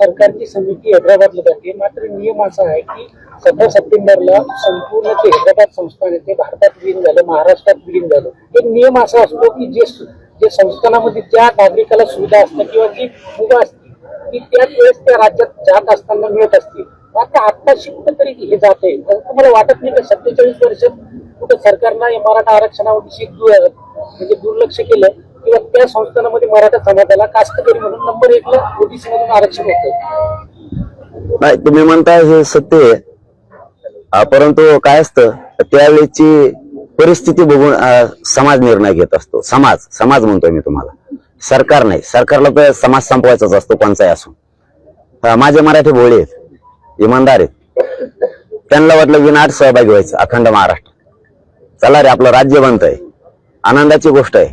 सरकारची समिती हैदराबादला जाते मात्र नियम असा आहे की सतरा सप्टेंबरला संपूर्ण ते हैदराबाद संस्थान आहे ते भारतात विलीन झालं महाराष्ट्रात विलीन झालं. एक नियम असा असतो की जे जे संस्थानामध्ये ज्या नागरिकाला सुविधा असतात किंवा जी मुभा असते ती त्याच वेळेस त्या राज्यात जात असताना मिळत असते आता आत्ता शिकत तरी हे जात आहे. तुम्हाला वाटत नाही का सत्तेचाळीस वर्ष कुठं सरकारनं या मराठा आरक्षणाविषयी म्हणजे दुर्लक्ष केलं? किंवा त्या संस्थानामध्ये मराठा समाजाला कास्तकरी म्हणून नंबर एकला ओबीसी मधून आरक्षण होत नाही तुम्ही म्हणताय हे सत्य आहे. परंतु काय असतं त्यावेळेची परिस्थिती बघून समाज निर्णय घेत असतो. समाज समाज म्हणतोय मी तुम्हाला. सरकार नाही. सरकारला तर समाज संपवायचाच असतो कोणचाही असो. माझे मराठी भोळे आहेत. इमानदार आहेत. त्यांना वाटलं विनाट सहभागी व्हायचं अखंड महाराष्ट्र. चला रे आपलं राज्य बनतंय. आनंदाची गोष्ट आहे.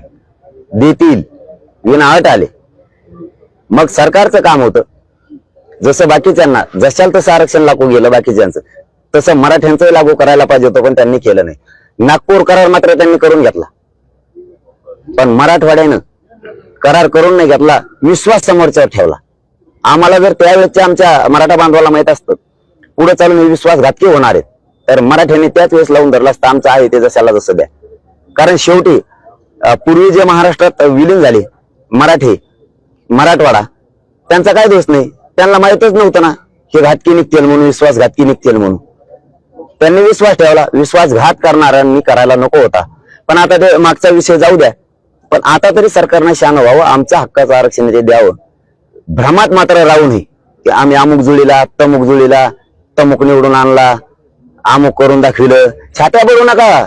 देतील. विनाअट आले. मग सरकारचं काम होतं. जसं बाकीच्यांना जशाल तसं आरक्षण लागू गेलं बाकीच्यांचं. तसं मराठ्यांचंही लागू करायला पाहिजे होतं पण त्यांनी केलं नाही. नागपूर करार मात्र त्यांनी करून घेतला. पण मराठवाड्यानं करार करून नाही घेतला विश्वास समोरच्यावर ठेवला. आम्हाला जर त्यावेळेसच्या आमच्या मराठा बांधवाला माहीत असतं पुढे चालून विश्वासघातकी होणार आहेत. तर मराठ्यांनी त्याच वेळेस लावून धरला असतं आमचं आहे ते जशाला जसं द्या. कारण शेवटी पूर्वी जे महाराष्ट्रात विलीन झाले मराठी मराठवाडा त्यांचा काय दोष नाही. त्यांना माहीतच नव्हतं ना हे घातकी निघतील म्हणून विश्वासघातकी निघतील म्हणून. त्यांनी विश्वास ठेवला विश्वासघात करणाऱ्यांनी करायला नको होता. पण आता ते मागचा विषय जाऊ द्या. पण आता तरी सरकारनं शान व्हावं आमच्या हक्काचं आरक्षण ते द्यावं. भ्रमात मात्र राहू नये की आम्ही अमुक जुळीला तमुक जुळीला तमुक निवडून आणला अमुक करून दाखविलं. छात्या बघू नका.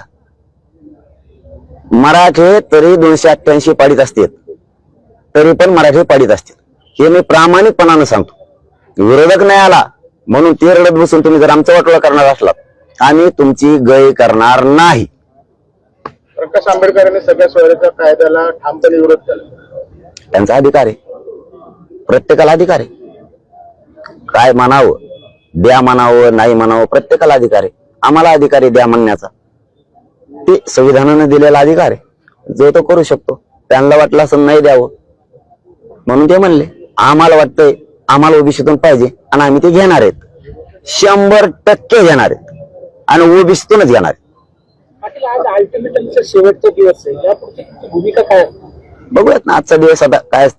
मराठे तरी दोनशे अठ्ठ्याऐंशी पाडीत असतील. तरी पण मराठी पाडीत असतील. हे मी प्रामाणिकपणानं सांगतो. विरोधक नाही आला म्हणून ते रडत बसून तुम्ही जर आमचं वाटोळा करणार असलात आम्ही तुमची गय करणार नाही. प्रकाश आंबेडकरांनी सगळ्या स्वराज्य कायद्याला ठामपणे विरोध केला. त्यांचा अधिकार आहे. प्रत्येकाला अधिकार आहे. काय म्हणावं द्या म्हणावं नाही म्हणावं प्रत्येकाला अधिकार आहे. आम्हाला अधिकार आहे द्या म्हणण्याचा. ते संविधानानं दिलेला अधिकार आहे. जो तो करू शकतो त्यांना वाटलं असं नाही द्यावं. म्हणून ते म्हणले आम्हाला वाटतंय आम्हाला ओबीसीतून पाहिजे आणि आम्ही ते घेणार आहेत. शंभर टक्के घेणार आहेत. आणि ओबीसीतूनच घेणार आहेत. शेवटचा दिवस आहे. भूमिका काय? बघूयात ना आजचा दिवस आता काय